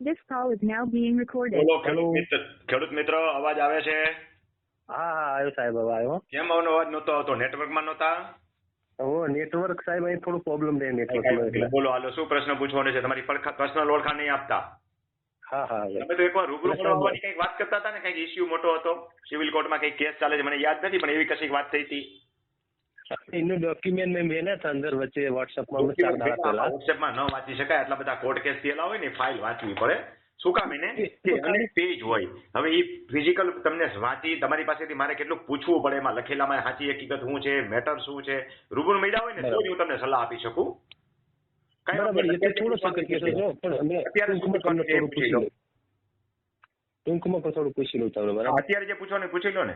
This call is now being recorded. બોલો Hello. ખેડૂત મિત્ર ખેડૂત મિત્ર અવાજ આવે છે? હા હા આવ્યો સાહેબ હવે આવ્યો. કેમ આવનો અવાજ નહોતો આવતો? નેટવર્કમાં નહોતા? ઓ નેટવર્ક સાહેબ અહીં થોડું પ્રોબ્લેમ રહે નેટવર્કમાં એટલે. બોલો હાલો શું પ્રશ્ન પૂછવાનો છે? તમારી પર્સનલ ઓળખાણ નહીં આપતા. હા હા તમે તો એકવાર રૂબરૂ મળવાની કંઈક વાત કરતા હતા ને કંઈક ઇસ્યુ મોટો હતો. સિવિલ કોર્ટમાં કંઈક કેસ ચાલે છે મને યાદ નથી પણ એવી કશીક વાત થઈ હતી. એનું ડોક્યુમેન્ટ મેં મેલ્યા હતા અંદર વચ્ચે વોટ્સઅપમાં ચાર દાડા પહેલા. વોટ્સએપમાં ન વાંચી શકાય આટલા બધા કોર્ટ કેસ થયેલા હોય ને ફાઇલ વાંચવી પડે. શું કામ એને? કે અનેક પેજ હોય. હવે એ ફિઝિકલ તમને વાંચી તમારી પાસેથી મારે કેટલું પૂછવું પડે એમાં લખેલામાં સાચી હકીકત શું છે મેટર શું છે? રૂબરૂ મળ્યા હોય ને તો હું તમને સલાહ આપી શકું. ટૂંકમાં થોડું પૂછી લઉં. તમને બરાબર? અત્યારે જે પૂછો ને પૂછી લો ને.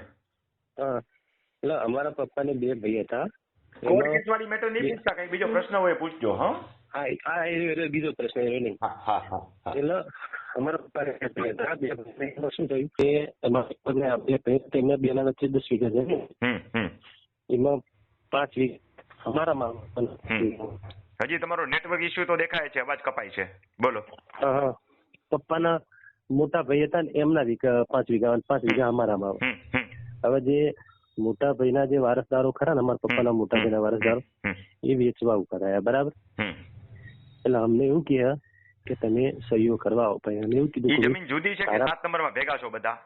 એટલે અમારા પપ્પાને બે ભાઈ હતા. કોર્ટ એમાં- મેટર નહીં પૂછતા કઈ? બીજો પ્રશ્ન હોય પૂછજો હા? હા એ- બીજો પ્રશ્ન એ નહીં. એટલે અમારા પપ્પાને બે હતા. બે ભાઈમાં શું થયું કે અમારા બે ભાઈ હતા, બેના વચ્ચે દસ વીઘા હમ એમાં પાંચ વીઘા અમારામાં મામા હજી તમારો નેટવર્ક ઇશ્યુ તો દેખાય છે અવાજ કપાય છે. બોલો. હા. પપ્પાના મોટા ભાઈ હતા ને એમના પાંચ વીઘા પાંચ વીઘા અમારામાં હવે જે મોટા ભાઈના જે વારસદારો ખરા ને અમારા પપ્પાના મોટા ભાઈના વારસદારો એ વેચવા કરાયા બરાબર? એટલે અમને એવું કહે કે તમે સહીઓ કરવા આવો ભાઈ. અમે એવું કીધું જમીન જુદી છે કે સાત નંબરમાં ભેગા છો બધા?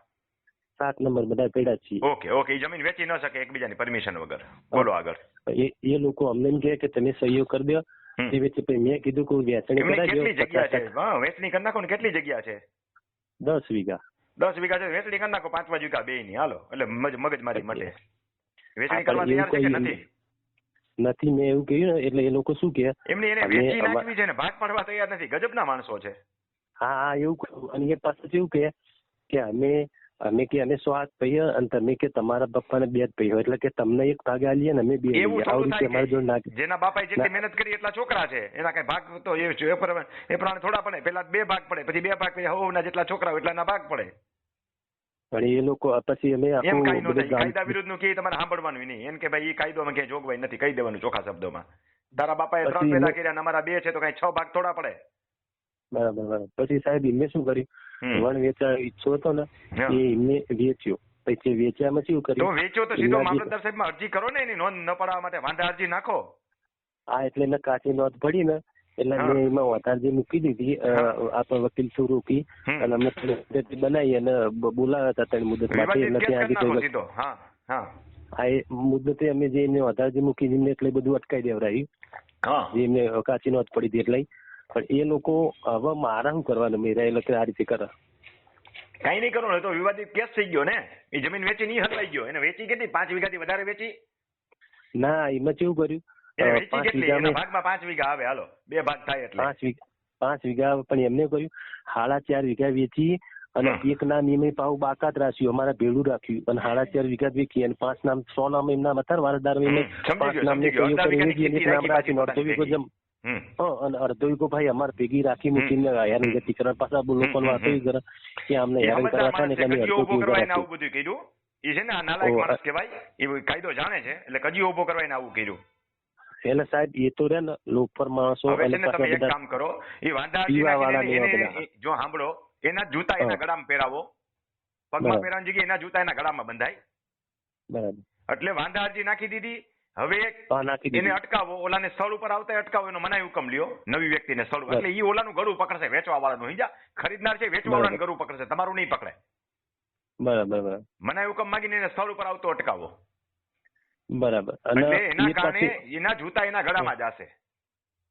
સાત નંબર બધા પેડા છીએ. ઓકે ઓકે એ જમીન વેચી ન શકે એકબીજાની પરમિશન વગર. બોલો આગળ. એ એ લોકો અમને એમ કહે કે તમે સહીઓ કરી દો. તે વેચે પછી મેં કીધું કે વેચણી કરાવી કેટલી જગ્યા છે? વેચણી કરી નાખો ને કેટલી જગ્યા છે? દસ વીઘા. દસ વીઘા છે વેચણી કરી નાખો પાંચ પાંચ વીઘા બે ની હાલો. એટલે મજ મારી મટે. વેચણી કરવા તૈયાર છે કે નથી? નથી મેં એવું કહ્યું ને એટલે એ લોકો શું કે એમની એને વેચી નાખવી છે ને ભાગ પાડવા તૈયાર નથી ગજબના માણસો છે. હા હા એવું કહ્યું. અને એ પાછું એવું કે કે અમે અમે કે અમે સો હાથ અને તમે કે તમારા પપ્પાને બે જ ભાઈ એટલે કે તમને એક ભાગ આલીએ ને અમે બે એવું આવું રીતે અમારી જોડે નાખે. જેના બાપાએ જેટલી મહેનત કરી એટલા છોકરા છે. એના કઈ ભાગ તો એ એ પ્રમાણે થોડા પડે. પેલા બે ભાગ પડે પછી બે ભાગ પછી હવના જેટલા છોકરા હોય એટલાના ભાગ પડે. પણ એ લોકો પછી અમે એમ કાંઈ નો થાય. કાયદા વિરુદ્ધનું કે તમારે સાંભળવાનું નહીં. એમ કે ભાઈ એ કાયદોમાં ક્યાંય જોગવાઈ નથી. કહી દેવાનું ચોખ્ખા શબ્દોમાં. તારા બાપાએ ત્રણ પેદા કર્યા અમારા બે છે તો કઈ છ ભાગ થોડા પડે. બરાબર બરાબર. પછી સાહેબ એમને શું કર્યું? વણ વેચા ઈચ્છો હતો ને એ એમને વેચ્યો. પછી વેચ્યામાં શું તો વેચ્યો તો સીધો મામલતદાર સાહેબમાં અરજી કરો ને એની નોંધ ન પડાવવા માટે. વાંધા અરજી નાખો. હા એટલે એને કાચી નોંધ પડી ને એટલે મેં એમાં વધારે મૂકી દીધી આપણા વકીલ શું રૂકી અને અમે બનાવી અને બોલાવ્યા હતા ત્રણ મુદત માટે એટલે ત્યાં કરી નાખો હા એ મુદતે અમે જે એમને વધારે જે મૂકી દીધી એટલે બધું અટકાઈ દેવરાયું. જે એમને કાચી નોંધ પડી હતી એટલે. પણ એ લોકો હવે મારા શું કરવાનું? મેરા એ લોકો આ રીતે કરે. કઈ નહીં કરવાનું તો વિવાદિત કેસ થઈ ગયો ને? એ જમીન વેચી નહીં હલવાઈ ગયો. એને વેચી કેટલી? પાંચ વીઘાથી વધારે વેચી? ના એમાં કેવું કર્યું? પાંચ કેટલી? ભાગમાં પાંચ વીઘા આવે હાલો. બે ભાગ થાય એટલે. પાંચ વીઘા પાંચ વીઘા પણ એમને કર્યું સાડા ચાર વીઘા વેચી અને એક નામ એમે પાછું બાકાત રાખ્યું અમારા ભેળું રાખ્યું. અને સાડા ચાર વીઘા વેચી અને પાંચ નામ સો નામ એમના હતા વારસદાર પાંચ એક નામ અને અડધો કો ભાઈ અમારે ભેગી રાખી મૂકીને હેરાન ગતિ કરવા પાછા હમ, વાતો કરે કે અમને હેરાન કરવા છે ને એટલે અડધો કો આવું બધું કર્યું? એ છે ને આ નાલાયક માણસ કહેવાય. એ કાયદો જાણે છે? એટલે કજી ઊભો કરવા એને આવું કર્યું. એટલે સાહેબ એ તો રે ને લોફર માણસો અને તમે એક કામ કરો. એ વાંધા જો સાંભળો એના જૂતા એના. ગળામાં પહેરાવો. પગમાં. પહેરાવાની જગ્યાએ એના જૂતા એના ગળામાં બંધાય. બરાબર. એટલે વાંધા અરજી નાખી દીધી. હવે એને અટકાવો ઓલાને સ્થળ ઉપર આવતા અટકાવો એનો મનાઈ હુકમ લ્યો. નવી વ્યક્તિને સ્થળ એટલે ઈ ઓલાનું ગળું પકડશે વેચવા વાળાનું હિજા ખરીદનાર છે વેચવા વાળાનું ગળું પકડશે તમારું નહીં પકડે. બરાબર બરાબર. મનાઈ હુકમ માંગીને એને સ્થળ ઉપર આવતો અટકાવો. બરાબર. એટલે એના કારણે એના જૂતા એના ગળામાં જશે.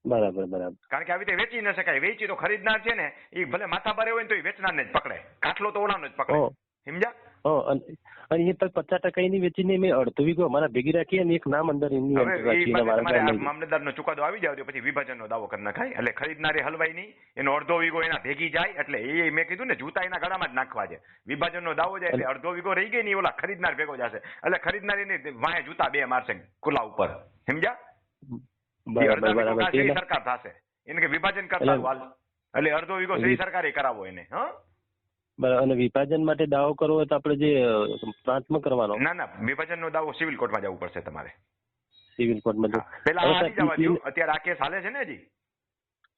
બરાબર બરાબર. કારણ કે આવી રીતે વેચી ન શકાય. વેચી તો ખરીદનાર છે ને એ ભલે માથા ભારે હોય ને તો એ વેચનારને જ પકડે. કાટલો તો ઓલાનો જ પકડે. સમજ્યા અને એ પચાસ ટકા એની વેચીને મેં અડધો વીઘો અમારા ભેગી રાખી અને એક નામ અંદર એની વારસદાર મામલતદારનો ચુકાદો આવી જાવ પછી વિભાજન નો દાવો કરી નાખાય. એટલે ખરીદનારે હલવાય નહીં એનો અડધો વીઘો એના ભેગી જાય એટલે એ મેં કીધું ને જૂતા એના ગળામાં જ નાખવા છે. વિભાજનનો દાવો જાય એટલે અડધો વીઘો રહી ગઈ ને ઓલા ખરીદનાર ભેગો જશે. એટલે ખરીદનાર એને વાંહે જૂતા બે મારશે ખુલ્લા ઉપર. સમજ્યા? બરાબર બરાબર. સરકાર થશે. એને કે વિભાજન કરતા એટલે- અડધો વીઘો શ્રી સરકારે કરાવો એને હા? અને વિભાજન માટે દાવો કરવો હોય તો આપણે જે પ્રાંતમાં કરવાનો. ના ના વિભાજનનો દાવો સિવિલ કોર્ટમાં જવું પડશે તમારે. સિવિલ કોર્ટમાં. પેલા. અત્યારે આ કેસ હાલે છે ને હજી?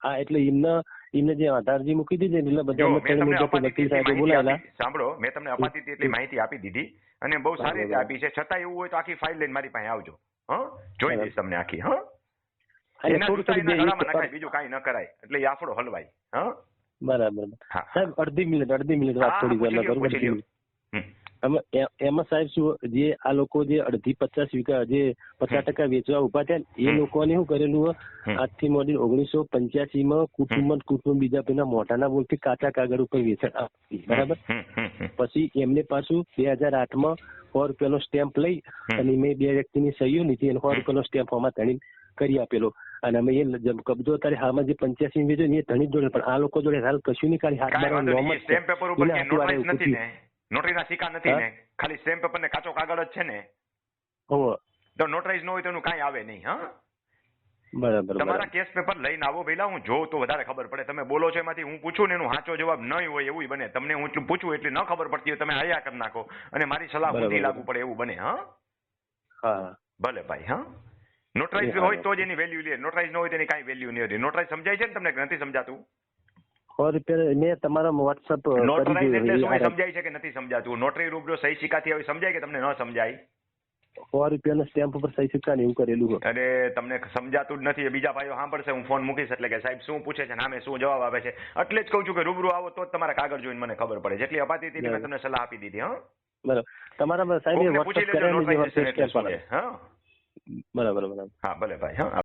હા એટલે એમને એમને જે આધારજી મૂકી દીધી એટલે બધા સાંભળો મેં તમને અપાતી એટલી માહિતી આપી દીધી અને બહુ સારી રીતે આપી છે. છતાં એવું હોય તો આખી ફાઇલ લઈને મારી પાસે આવજો. હા? જોઈ દઈશ તમને આખી હા? એના બીજું કાંઈ ન કરાય. એટલે એ આફડો હલવાય. હા? બરાબર સાહેબ અડધી મિનિટ અડધી મિનિટ વાત થોડી વાર એમાં સાહેબ શું જે આ લોકો જે અડધી પચાસ વીઘા જે પચાસ ટકા વેચવા ઊભા થયા એ. લોકોને શું કરેલું. આજથી મોડી ઓગણીસો પંચ્યાસી માં કુટુંબ કુટુંબ બીજા પેલા મોટાના બોલથી કાચા કાગળ ઉપર વેચાણ આપતી બરાબર. પછી એમને પાછું બે હજાર આઠમાં સો રૂપિયાનો સ્ટેમ્પ લઈ અને મેં બે વ્યક્તિની સહીઓ લીધી અને સો રૂપિયાનો સ્ટેમ્પ આમાં ધણી કરી આપેલો. અને અમે એ કબજો અત્યારે હાલમાં જે પંચ્યાસી ને એ ધણી જોડે પણ આ લોકો જોડે હાલ કશું નહીં ખાલી હાથ મારવાનું. સ્ટેમ્પ પેપર ઉપર નથી. ને? નોટરીના સિક્કા નથી ને? ખાલી સ્ટેમ્પ પેપર ને કાચો કાગળ જ છે ને? હોવે. તો નોટરાઇઝ ન હોય તો એનું કાંઈ આવે નહીં હા? બરાબર તમારા કેસ પેપર લઈને આવો પહેલા હું જોઉં તો વધારે ખબર પડે. તમે બોલો છો એમાંથી હું પૂછું ને એનું સાચો જવાબ નહીં હોય એવું બને. તમને હું પૂછું એટલે ન ખબર પડતી હોય તમે આયા કરી નાખો. અને મારી સલાહ ઊંધી લાગુ પડે એવું બને હા? હા. ભલે ભાઈ હા? નોટરાઇઝ હોય તો જ એની વેલ્યુ લે. નોટરાઇઝ ન હોય તો એની કાંઈ વેલ્યુ નહીં હોતી નોટરાઇઝ સમજાય છે ને તમને નથી સમજાતું? સો રૂપિયા મેં તમારા વોટ્સઅપ નોટરાઇઝ એટલે શું? સમજાય છે કે નથી સમજાતું? નોટરી રૂબરૂ સહી સિક્કાથી હવે સમજાય કે તમને ન સમજાય? સો રૂપિયાના સ્ટેમ્પ ઉપર સહી સિક્કા એવું કરેલું હોય. અરે તમને સમજાતું જ નથી. બીજા ભાઈઓ સાંભળશે હું ફોન મૂકીશ એટલે કે સાહેબ શું પૂછે છે નામે શું જવાબ આપે છે. એટલે જ કહું છું કે રૂબરૂ આવો તો જ તમારા કાગળ જોઈને મને ખબર પડે. જેટલી અપાતી હતી મેં તમને સલાહ આપી દીધી હા? બરાબર. તમારા સાહેબ વોટ્સઅપ છે હા? બરાબર બરાબર. હા ભલે ભાઈ હા.